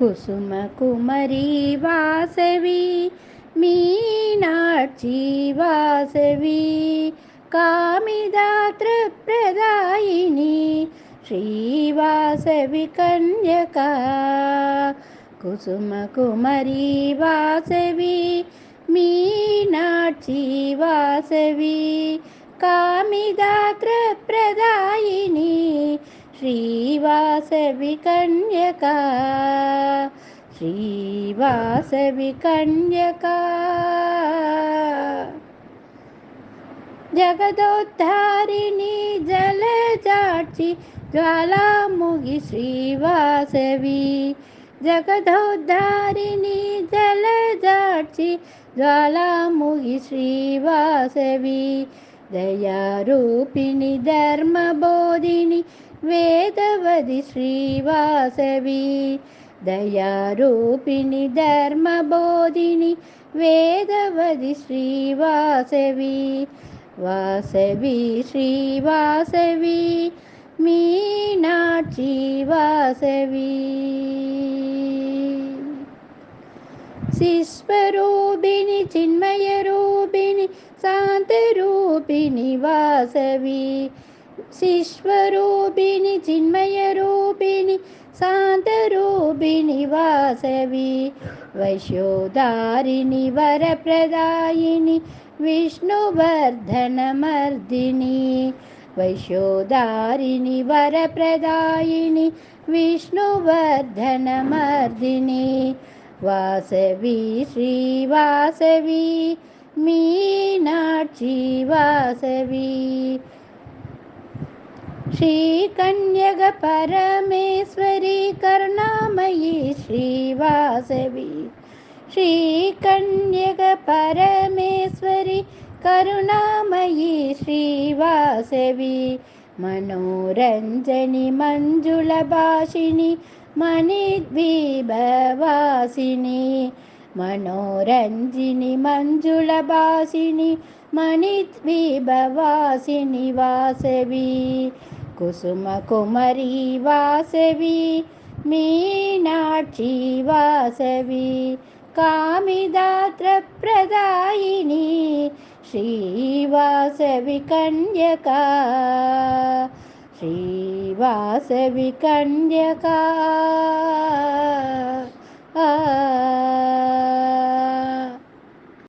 कुसुमकुमरी Vasavi Meenakshi Vasavi कामिदात्रप्रदायिनी श्रीवासवि कन्यका कुसुमकुमरी Vasavi Meenakshi Vasavi कामिदात्रप्रदायिनी श्रीवासवि कन्यका श्रीवासवि कन्यका जगदोद्धारिणी जलजाक्षि ज्वालामुखि श्रीवासवी जगदोद्धारिणी जलजाक्षि ज्वालामुखि श्रीवासवी दयारूपिणि धर्मबोधिनि वेदवदि श्रीवासवी दयारूपिणि धर्मबोधिनि वेदवदि श्रीवासवी Vasavi श्रीवासवी Meenakshi Vasavi शिष्वरूपिणि चिन्मयरूपिणि शान्तरूपिणि Vasavi शिष्वरूपिणि चिन्मयरूपिणि शान्तरूपिणि Vasavi वैश्योदारिणि वरप्रदायिनि विष्णुवर्धनमर्दिनी वैश्योदारिणि वरप्रदायिनि विष्णुवर्धनमर्दिनी Vasavi श्रीवासवी Vasavi श्रीकन्यगपरमेश्वरी करुणामयी श्रीवासवी। श्रीकन्यगपरमेश्वरि करुणामयी श्रीवासवी। मनोरञ्जनि मञ्जुलभाषिणि मणिद्वीभवासिनि मनोरञ्जिनि मञ्जुलभासिनि मणिद्वीभवासिनि Vasavi कुसुमकुमरी Vasavi Meenakshi Vasavi कामिदात्रप्रदायिनी श्रीवासवि कन्यका